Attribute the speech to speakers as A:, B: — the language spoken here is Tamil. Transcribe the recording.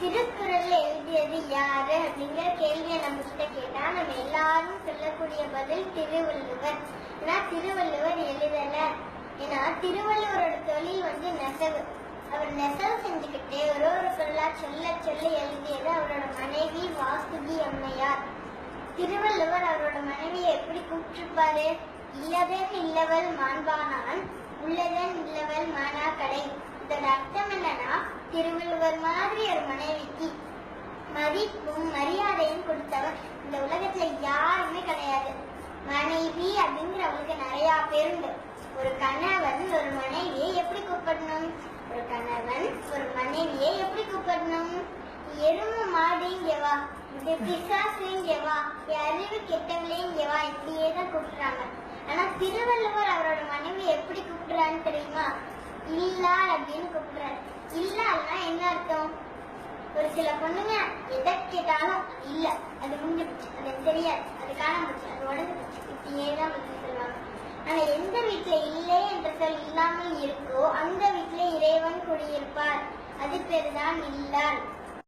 A: திருக்குறள் எழுதியது யாரு அப்படிங்கிற கேள்வியை நம்ம கிட்ட கேட்டா நம்ம எல்லாரும் சொல்லக்கூடிய பதில் திருவள்ளுவர். ஏன்னா திருவள்ளுவர் எழுதல. ஏன்னா திருவள்ளுவரோட தொழில் வந்து நெசவு. அவர் நெசவு செஞ்சுக்கிட்டே ஒரு ஒரு சொல்லா சொல்ல சொல்ல எழுதியது அவரோட மனைவி வாசுகி அம்மையார். திருவள்ளுவர் அவரோட மனைவியை எப்படி கூப்பிட்டிருப்பாரு? இல்லதன் இல்லவள் மாண்பானான் உள்ளதன் இல்லவள் மானா கடை இதோட அர்த்தம் என்னன்னா திருவள்ளுவர் மாதிரி ஒரு மனைவிக்கு மதிப்பும் மரியாதையும் கொடுத்தவர். இந்த உலகத்துல யாருமே கிடையாது. மனைவி அப்படிங்கிறவங்களுக்கு நிறைய பேருந்து ஒரு கணவன் ஒரு மனைவியை எப்படி கூப்பிடணும்? ஒரு கணவன் ஒரு மனைவியை எப்படி கூப்பிடணும்? எரும மாடு இங்க இது பிசாசு இங்க அறிவு கெட்டவளே இங்க இப்படியே தான் கூப்பிடுறாங்க. ஆனா திருவள்ளுவர் அவரோட மனைவி எப்படி கூப்பிடுறான்னு தெரியுமா? இல்லா அப்படின்னு என்ன அர்த்தம் ஒரு சில பொண்ணுங்க எதை கேட்டாலும் இல்ல. அது முடிஞ்சு போச்சு அது தெரியாது. அது காணாம போச்சு அது உடஞ்சு போச்சு இப்படியே தான் வந்து சொல்லுவாங்க. ஆனா எந்த வீட்டுல இல்லை என்ற சொல் இல்லாமல் இருக்கோ அந்த வீட்டுல இறைவன் குடியிருப்பார். அது பேருதான் இல்லார்